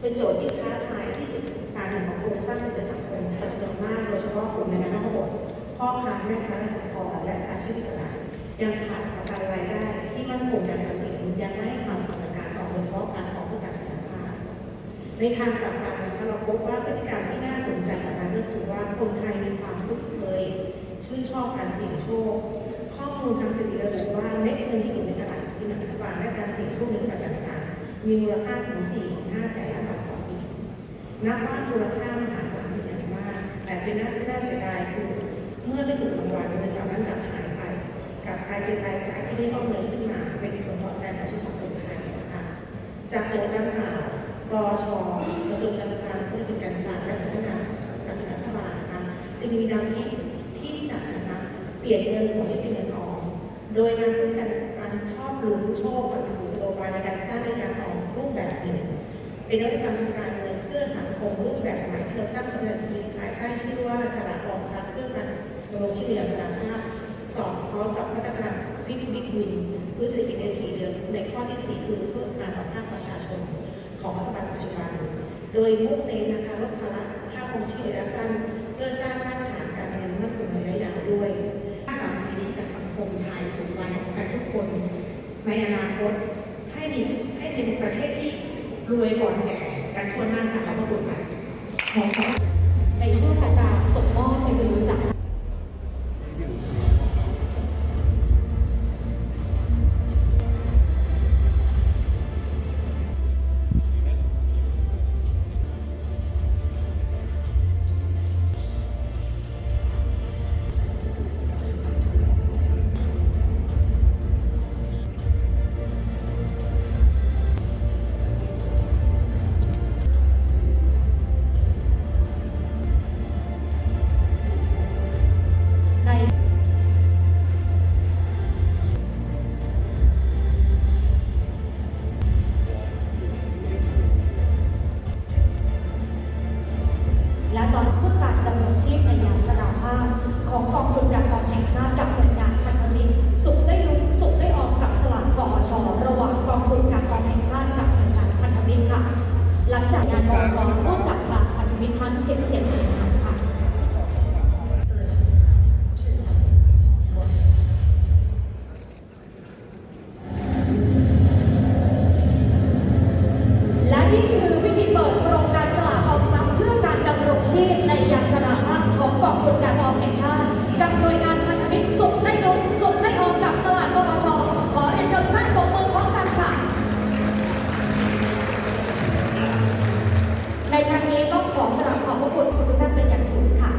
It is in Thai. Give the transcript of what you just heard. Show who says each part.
Speaker 1: เป็นโจทย์ที่ท้าทายที่สุดการแข่งของโครงสร้างเศรษฐกิจสังคมไทยจำนวนมากโดยเฉพาะกลุ่มในนั้นทั้งหมดพ่อค้าแม่ค้าเกษตรกรและอาชีพอิสระยังขาดประกันรายได้ที่มั่นคงอย่างภาษียังไม่ให้ควาสำคัญกับการออกโดยเฉพาะการออกเพื่อการสุขภาพในทางกลับกันนะคะเราพบว่าพฤติกรรมที่น่าสนใจกับนั้นก็คือว่าคนไทยมีความคุ้นเคยชื่นชอบการเสี่ยงโชค ข้อมูลทางสถิติระบุว่าเม็ดเงินที่อยู่ในตลาดที่นักรัฐบาลและการเสี่ยงโชคในรูปแบบต่างๆ มีมูลค่าถึง4-5แสนล้านบาทต่อปีนับว่ามูลค่ามหาศาลเป็นอย่างมาก แต่เป็นน่าน่าเสียดายคือเมื่อไม่ถูกรางวัลเงินเหล่านั้นกลับหายไปกลับกลายเป็นรายจ่ายที่ไม่ต้องเงินขึ้นมา เป็นผลตอบแทนต่อชีวิตของคนไทยนะคะจากโจทย์ดังกล่าวรอชกระทรวงการคลังเพื่อจัดการตลาดและสำนักงานสำนักงานรัฐบาลนะคะจึงมีแนวคิดที่จะนะคะเปลี่ยนเงินหมุนให้เป็นเงินออมโดยนำการการชอบลุ้นโชคกับกุศโลบายในการ เป็นนวัตกรรมทางการเงินเพื่อสังคมรูปแบบใหม่ที่เราตั้งใจจะมีภายใต้ชื่อว่าสลากออมทรัพย์เพื่อการดำรงชีวิตอย่างพลังภาพสอดคล้องกับมาตรการบิ๊กบิ๊กวินเพื่อเศรษฐกิจในสี่เดือนในข้อที่สี่คือเพื่อการต่อต้านประชาชนของรัฐบาลปัจจุบัน โดยมุ่งเน้นนะคะลดภาระค่าครองชีพระยะสั้น เพื่อสร้างรากฐานการเงินมั่นคงในระยะยาวด้วยสามสิ่งนี้กับสังคมไทยสูงวัยของกันทุกคน ในอนาคตให้มีให้เป็นประเทศที่ รวยก่อนแก่กันทั่วหน้าค่ะขอบพระคุณค่ะ
Speaker 2: และตอนเพื่อการดำรงชีพในยามชราภาพ ของกองทุนการกองแห่งชาติกับหน่วยงานพันธมิตรสุขได้ลุ้สุขได้ออกกับสลากกอชระหว่างกองทุนการกองแห่งชาติกับหน่วยงานพันธมิตรค่ะ หลังจากงานกอชร่วมกับทางพันธมิตรทั้ง 17 ขอบพระคุณทุกท่านเป็นอย่างสูงค่ะ